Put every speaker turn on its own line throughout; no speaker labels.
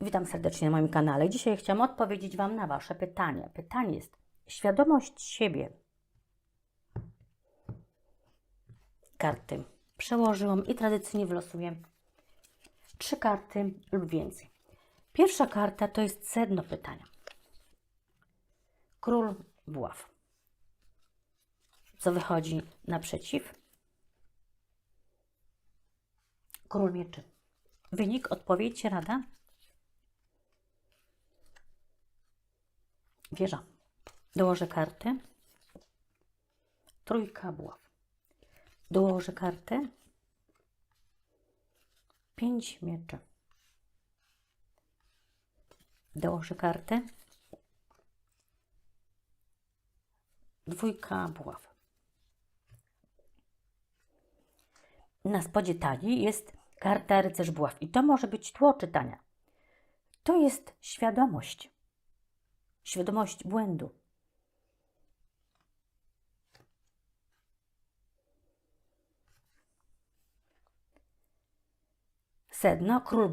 Witam serdecznie na moim kanale. Dzisiaj chciałam odpowiedzieć Wam na Wasze pytanie. Pytanie jest świadomość siebie. Karty przełożyłam i tradycyjnie wylosuję trzy karty lub więcej. Pierwsza karta to jest sedno pytania. Król buław. Co wychodzi naprzeciw? Król mieczy. Wynik, odpowiedź, rada? Wieża. Dołożę kartę. Trójka buław. Dołożę kartę. Pięć mieczy. Dołożę kartę. Dwójka buław. Na spodzie talii jest karta rycerz buław i to może być tło czytania. To jest świadomość. Świadomość błędu. Sedno król.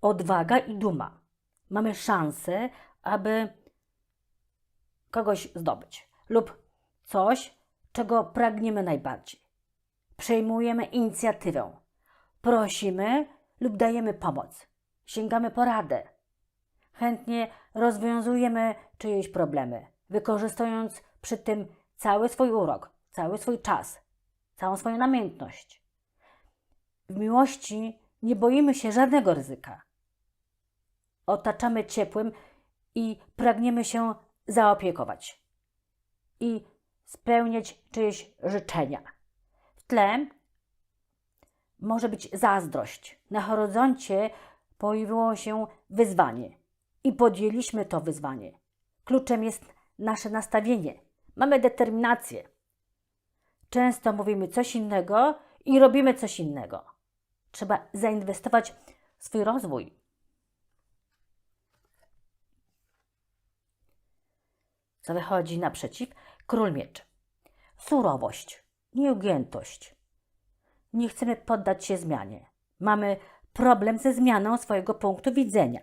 Odwaga i duma. Mamy szansę, aby kogoś zdobyć lub coś, czego pragniemy najbardziej. Przejmujemy inicjatywę. Prosimy lub dajemy pomoc. Sięgamy po radę. Chętnie rozwiązujemy czyjeś problemy, wykorzystując przy tym cały swój urok, cały swój czas, całą swoją namiętność. W miłości nie boimy się żadnego ryzyka. Otaczamy ciepłym i pragniemy się zaopiekować i spełniać czyjeś życzenia. W tle może być zazdrość. Na horyzoncie pojawiło się wyzwanie i podjęliśmy to wyzwanie. Kluczem jest nasze nastawienie. Mamy determinację. Często mówimy coś innego i robimy coś innego. Trzeba zainwestować w swój rozwój. Co wychodzi naprzeciw? Król mieczy. Surowość, nieugiętość. Nie chcemy poddać się zmianie. Mamy problem ze zmianą swojego punktu widzenia.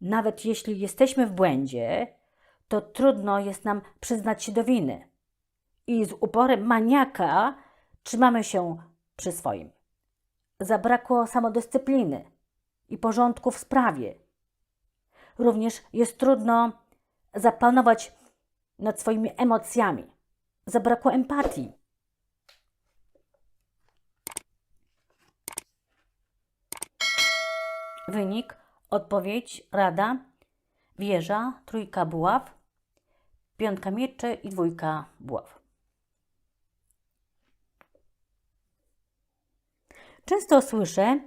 Nawet jeśli jesteśmy w błędzie, to trudno jest nam przyznać się do winy. I z uporem maniaka trzymamy się przy swoim. Zabrakło samodyscypliny i porządku w sprawie. Również jest trudno zapanować nad swoimi emocjami. Zabrakło empatii. Wynik, odpowiedź, rada, wieża, trójka buław, piątka mieczy i dwójka buław. Często słyszę,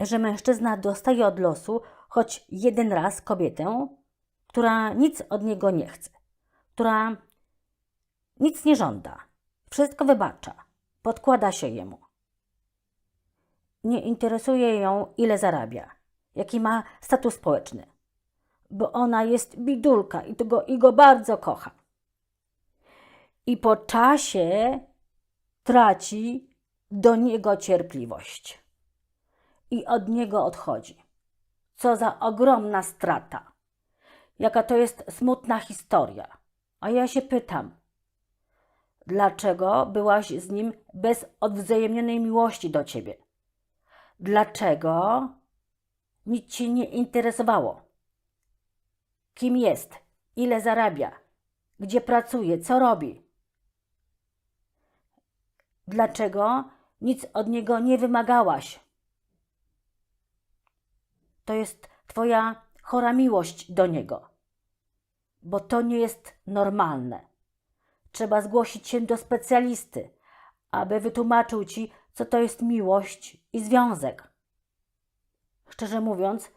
że mężczyzna dostaje od losu choć jeden raz kobietę, która nic od niego nie chce, która nic nie żąda, wszystko wybacza, podkłada się jemu. Nie interesuje ją, ile zarabia, jaki ma status społeczny, bo ona jest bidulka i, i go bardzo kocha. I po czasie traci do niego cierpliwość i od niego odchodzi. Co za ogromna strata. Jaka to jest smutna historia. A ja się pytam, dlaczego byłaś z nim bez odwzajemnionej miłości do ciebie? Dlaczego nic cię nie interesowało? Kim jest? Ile zarabia? Gdzie pracuje? Co robi? Dlaczego nic od niego nie wymagałaś? To jest Twoja chora miłość do niego, bo to nie jest normalne. Trzeba zgłosić się do specjalisty, aby wytłumaczył Ci, co to jest miłość i związek. Szczerze mówiąc,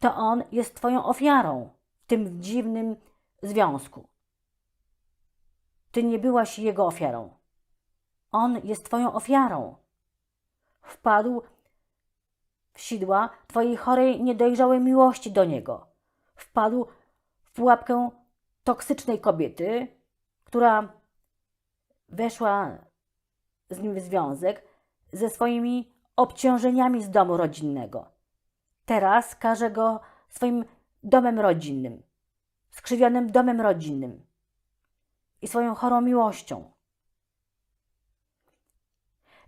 to on jest Twoją ofiarą w tym dziwnym związku. Ty nie byłaś jego ofiarą. On jest Twoją ofiarą. Wpadł w sidła Twojej chorej, niedojrzałej miłości do niego. Wpadł w pułapkę toksycznej kobiety, która weszła z nim w związek ze swoimi obciążeniami z domu rodzinnego. Teraz każe go swoim domem rodzinnym, skrzywionym domem rodzinnym i swoją chorą miłością.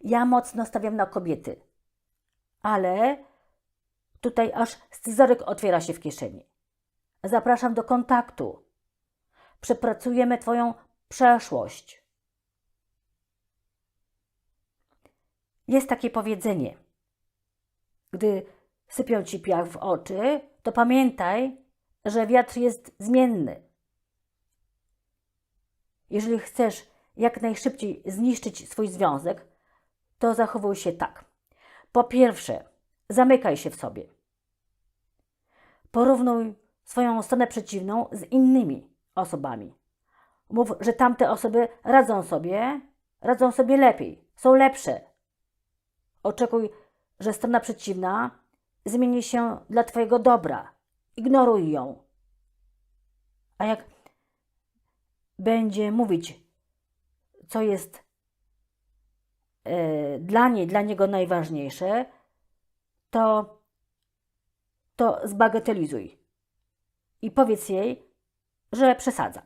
Ja mocno stawiam na kobiety, ale tutaj aż scyzoryk otwiera się w kieszeni. Zapraszam do kontaktu. Przepracujemy Twoją przeszłość. Jest takie powiedzenie. Gdy sypią ci piach w oczy, to pamiętaj, że wiatr jest zmienny. Jeżeli chcesz jak najszybciej zniszczyć swój związek, to zachowuj się tak. Po pierwsze, zamykaj się w sobie. Porównuj swoją stronę przeciwną z innymi osobami. Mów, że tamte osoby radzą sobie, radzą sobie lepiej, są lepsze. Oczekuj, że strona przeciwna zmieni się dla Twojego dobra. Ignoruj ją. A jak będzie mówić, co jest e, dla niej, dla niego najważniejsze, to, to zbagatelizuj i powiedz jej, że przesadza.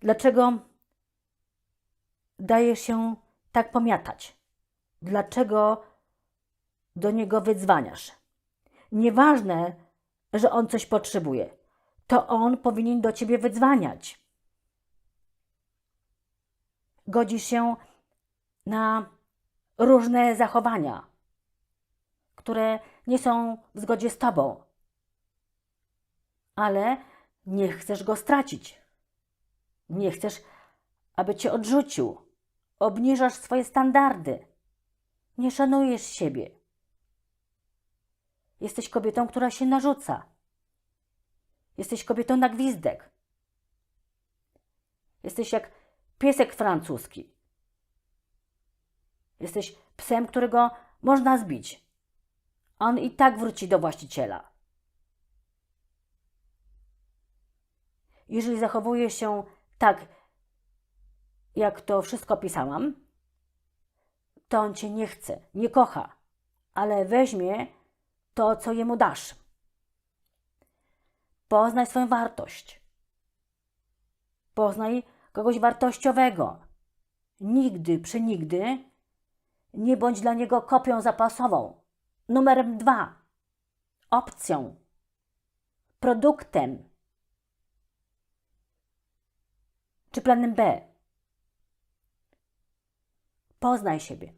Dlaczego dajesz się tak pomiatać? Dlaczego do niego wydzwaniasz? Nieważne, że on coś potrzebuje, to on powinien do ciebie wydzwaniać. Godzisz się na różne zachowania, które nie są w zgodzie z tobą, ale nie chcesz go stracić. Nie chcesz, aby cię odrzucił. Obniżasz swoje standardy. Nie szanujesz siebie. Jesteś kobietą, która się narzuca. Jesteś kobietą na gwizdek. Jesteś jak piesek francuski. Jesteś psem, którego można zbić. On i tak wróci do właściciela. Jeżeli zachowujesz się tak, jak to wszystko pisałam, to on cię nie chce, nie kocha, ale weźmie to, co jemu dasz. Poznaj swoją wartość. Poznaj kogoś wartościowego. Nigdy, przenigdy nie bądź dla niego kopią zapasową. Numerem dwa. Opcją. Produktem. Czy planem B. Poznaj siebie.